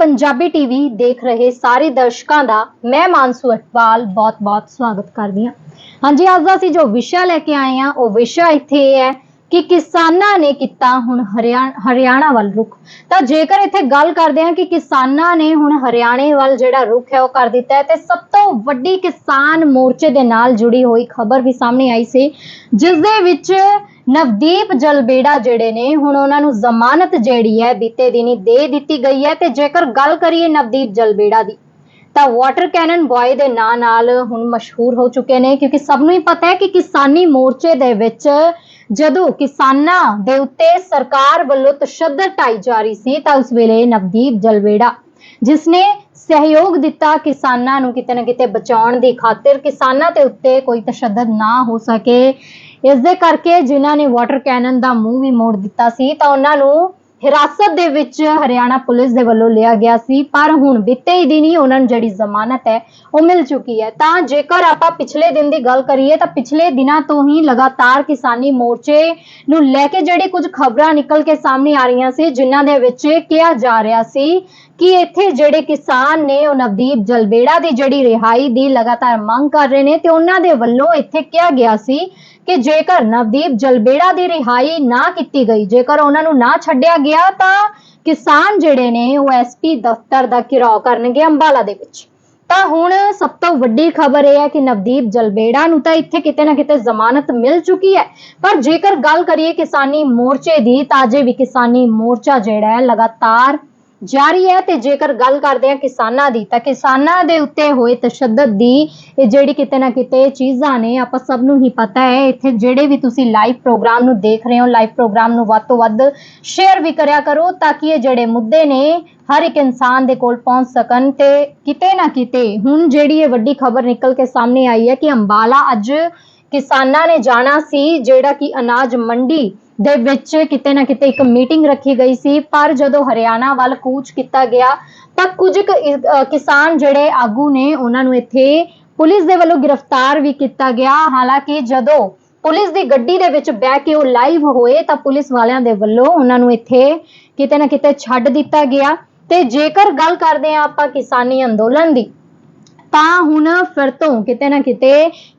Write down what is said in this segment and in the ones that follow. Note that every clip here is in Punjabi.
ਪੰਜਾਬੀ ਟੀਵੀ ਦੇਖ ਰਹੇ ਸਾਰੇ ਦਰਸ਼ਕਾਂ ਦਾ ਮੈਂ ਮਾਨਸੂ ਅਟਵਾਲ ਬਹੁਤ-ਬਹੁਤ ਸਵਾਗਤ ਕਰਦੀ ਹਾਂ। ਹਾਂਜੀ, ਅੱਜ ਦਾ ਅਸੀਂ ਜੋ ਵਿਸ਼ਾ ਲੈ ਕੇ ਆਏ ਹਾਂ, ਉਹ ਵਿਸ਼ਾ ਇੱਥੇ ਹੈ ਕਿ ਕਿਸਾਨਾਂ ਨੇ ਕੀਤਾ ਹੁਣ ਹਰਿਆ- ਹਰਿਆਣਾ ਵੱਲ ਰੁਖ। ਤਾਂ ਜੇਕਰ ਇੱਥੇ ਗੱਲ ਕਰਦੇ ਹਾਂ ਕਿ ਕਿਸਾਨਾਂ ਨੇ ਹੁਣ ਹਰਿਆਣੇ ਵੱਲ ਜਿਹੜਾ ਰੁਖ ਹੈ, ਉਹ ਕਰ ਦਿੱਤਾ ਹੈ, ਤੇ ਸਭ ਤੋਂ ਵੱਡੀ ਕਿਸਾਨ ਮੋਰਚੇ ਦੇ ਨਾਲ ਜੁੜੀ ਹੋਈ ਖਬਰ ਵੀ ਸਾਹਮਣੇ ਆਈ ਸੀ, ਜਿਸ ਦੇ ਵਿੱਚ ਨਵਦੀਪ ਜਲਬੇੜਾ ਜਿਹੜੇ ਨੇ, ਹੁਣ ਉਹਨਾਂ ਨੂੰ ਜ਼ਮਾਨਤ ਜਿਹੜੀ ਹੈ ਬੀਤੇ ਦਿਨੀ ਦੇ ਦਿੱਤੀ ਗਈ ਹੈ ਤੇ ਜੇਕਰ ਗੱਲ ਕਰੀਏ ਨਵਦੀਪ ਜਲਬੇੜਾ ਦੀ, ਤਾਂ ਵਾਟਰ ਕੈਨਨ ਬॉय ਦੇ ਨਾਂ ਨਾਲ ਹੁਣ ਮਸ਼ਹੂਰ ਹੋ ਚੁੱਕੇ ਨੇ, ਕਿਉਂਕਿ ਸਭ ਨੂੰ ਹੀ ਪਤਾ ਹੈ ਕਿ ਕਿਸਾਨੀ ਮੋਰਚੇ ਦੇ ਵਿੱਚ ਜਦੋਂ ਕਿਸਾਨਾਂ ਦੇ ਉੱਤੇ ਸਰਕਾਰ ਵੱਲੋਂ ਤਸ਼ੱਦਦ ਢਾਈ ਜਾ ਰਹੀ ਸੀ, ਤਾਂ ਉਸ ਵੇਲੇ ਨਵਦੀਪ ਜਲਬੇੜਾ, ਜਿਸ ਨੇ ਸਹਿਯੋਗ ਦਿੱਤਾ ਕਿਸਾਨਾਂ ਨੂੰ ਕਿਤੇ ਨਾ ਕਿਤੇ ਬਚਾਉਣ ਦੀ ਖਾਤਰ ਕਿਸਾਨਾਂ ਦੇ ਉੱਤੇ ਕੋਈ ਤਸ਼ੱਦਦ ਨਾ ਹੋ ਸਕੇ। ਇਸ ਦੇ ਕਰਕੇ ਜਿਨ੍ਹਾਂ ਨੇ ਵਾਟਰ ਕੈਨਨ ਦਾ ਮੂੰਹ ਵੀ ਮੋੜ ਦਿੱਤਾ ਸੀ, ਤਾਂ ਉਹਨਾਂ ਨੂੰ ਹਿਰਾਸਤ ਦੇ ਵਿੱਚ ਹਰਿਆਣਾ ਪੁਲਿਸ ਦੇ ਵੱਲੋਂ ਲਿਆ ਗਿਆ ਸੀ। ਪਰ ਹੁਣ ਬੀਤੇ ਹੀ ਦਿਨੀ ਉਹਨਾਂ ਨੂੰ ਜਿਹੜੀ ਜ਼ਮਾਨਤ ਹੈ, ਉਹ ਮਿਲ ਚੁੱਕੀ ਹੈ। ਤਾਂ ਜੇਕਰ ਆਪਾਂ ਪਿਛਲੇ ਦਿਨ ਦੀ ਗੱਲ ਕਰੀਏ, ਤਾਂ ਪਿਛਲੇ ਦਿਨਾਂ ਤੋਂ ਹੀ ਲਗਾਤਾਰ ਕਿਸਾਨੀ ਮੋਰਚੇ ਨੂੰ ਲੈ ਕੇ ਜਿਹੜੀ ਕੁਝ ਖਬਰਾਂ ਨਿਕਲ ਕੇ ਸਾਹਮਣੇ ਆ ਰਹੀਆਂ ਸੀ, ਜਿਨ੍ਹਾਂ ਦੇ ਵਿੱਚ ਕਿਹਾ ਜਾ ਰਿਹਾ ਸੀ ਕਿ ਇੱਥੇ ਜਿਹੜੇ ਕਿਸਾਨ ਨੇ, ਉਹ ਨਵਦੀਪ ਜਲਬੇੜਾ ਦੀ ਜਿਹੜੀ ਰਿਹਾਈ ਦੀ ਲਗਾਤਾਰ ਮੰਗ ਕਰ ਰਹੇ ਨੇ, ਤੇ ਉਹਨਾਂ ਦੇ ਵੱਲੋਂ ਇੱਥੇ ਕਿਹਾ ਗਿਆ ਸੀ ਕਿ ਜੇਕਰ ਨਵਦੀਪ ਜਲਬੇੜਾ ਦੀ ਰਿਹਾਈ ਨਾ ਕੀਤੀ ਗਈ, ਜੇਕਰ ਉਹਨਾਂ ਨੂੰ ਨਾ ਛੱਡਿਆ ਗਿਆ, ਤਾਂ ਕਿਸਾਨ ਜਿਹੜੇ ਨੇ ਉਹ ਐਸਪੀ ਦਫ਼ਤਰ ਦਾ ਘਿਰਾਓ ਕਰਨਗੇ ਅੰਬਾਲਾ ਦੇ ਵਿੱਚ। ਤਾਂ ਹੁਣ ਸਭ ਤੋਂ ਵੱਡੀ ਖਬਰ ਇਹ ਹੈ ਕਿ ਨਵਦੀਪ ਜਲਬੇੜਾ ਨੂੰ ਤਾਂ ਇੱਥੇ ਕਿਤੇ ਨਾ ਕਿਤੇ ਜ਼ਮਾਨਤ ਮਿਲ ਚੁੱਕੀ ਹੈ। ਪਰ ਜੇਕਰ ਗੱਲ ਕਰੀਏ ਕਿਸਾਨੀ ਮੋਰਚੇ ਦੀ, ਤਾਂ ਅਜੇ ਵੀ ਕਿਸਾਨੀ ਮੋਰਚਾ ਜਿਹੜਾ ਹੈ ਲਗਾਤਾਰ ਜਾਰੀ ਹੈ ਤੇ ਜੇਕਰ ਗੱਲ ਕਰਦੇ ਹਾਂ ਕਿਸਾਨਾਂ ਦੀ, ਤਾਂ ਕਿਸਾਨਾਂ ਦੇ ਉੱਤੇ ਹੋਏ ਤਸ਼ੱਦਦ ਦੀ, ਇਹ ਜਿਹੜੀ ਕਿਤੇ ਨਾ ਕਿਤੇ ਚੀਜ਼ਾਂ ਨੇ, ਆਪਾਂ ਸਭ ਨੂੰ ਹੀ ਪਤਾ ਹੈ, ਇੱਥੇ ਜਿਹੜੇ ਵੀ ਤੁਸੀਂ ਲਾਈਵ ਪ੍ਰੋਗਰਾਮ ਨੂੰ ਦੇਖ ਰਹੇ ਹੋ ਲਾਈਵ ਪ੍ਰੋਗਰਾਮ ਨੂੰ ਵੱਧ ਤੋਂ ਵੱਧ ਸ਼ੇਅਰ ਵੀ ਕਰਿਆ ਕਰੋ, ਤਾਂ ਕਿ ਇਹ ਜਿਹੜੇ ਮੁੱਦੇ ਨੇ, ਹਰ ਇੱਕ ਇਨਸਾਨ ਦੇ ਕੋਲ ਪਹੁੰਚ ਸਕਣ ਤੇ ਕਿਤੇ ਨਾ ਕਿਤੇ, ਹੁਣ ਜਿਹੜੀ ਇਹ ਵੱਡੀ ਖਬਰ ਨਿਕਲ ਕੇ ਸਾਹਮਣੇ ਆਈ ਹੈ ਕਿ ਅੰਬਾਲਾ ਅੱਜ ਕਿਸਾਨਾਂ ਨੇ ਜਾਣਾ ਸੀ, ਜਿਹੜਾ ਕਿ ਅਨਾਜ ਮੰਡੀ ਦੇ ਵਿੱਚ ਕਿਤੇ ਨਾ ਕਿਤੇ ਇੱਕ ਮੀਟਿੰਗ ਰੱਖੀ ਗਈ ਸੀ, ਪਰ ਜਦੋਂ ਹਰਿਆਣਾ ਵੱਲ ਕੂਚ ਕੀਤਾ ਗਿਆ, ਤਾਂ ਕੁਝ ਕਿਸਾਨ ਜਿਹੜੇ ਆਗੂ ਨੇ, ਉਹਨਾਂ ਨੂੰ ਇੱਥੇ ਪੁਲਿਸ ਦੇ ਵੱਲੋਂ ਗ੍ਰਿਫਤਾਰ ਵੀ ਕੀਤਾ ਗਿਆ। ਹਾਲਾਂਕਿ ਜਦੋਂ ਪੁਲਿਸ ਦੀ ਗੱਡੀ ਦੇ ਵਿੱਚ ਬਹਿ ਕੇ ਉਹ ਲਾਈਵ ਹੋਏ, ਤਾਂ ਪੁਲਿਸ ਵਾਲਿਆਂ ਦੇ ਵੱਲੋਂ ਉਹਨਾਂ ਨੂੰ ਇੱਥੇ ਕਿਤੇ ਨਾ ਕਿਤੇ ਛੱਡ ਦਿੱਤਾ ਗਿਆ। ਤੇ ਜੇਕਰ ਗੱਲ ਕਰਦੇ ਹਾਂ ਆਪਾਂ ਕਿਸਾਨੀ ਅੰਦੋਲਨ ਦੀ ਤਾਂ ਹੁਣ ਫਿਰ ਤੋਂ ਕਿਤੇ ਨਾ ਕਿਤੇ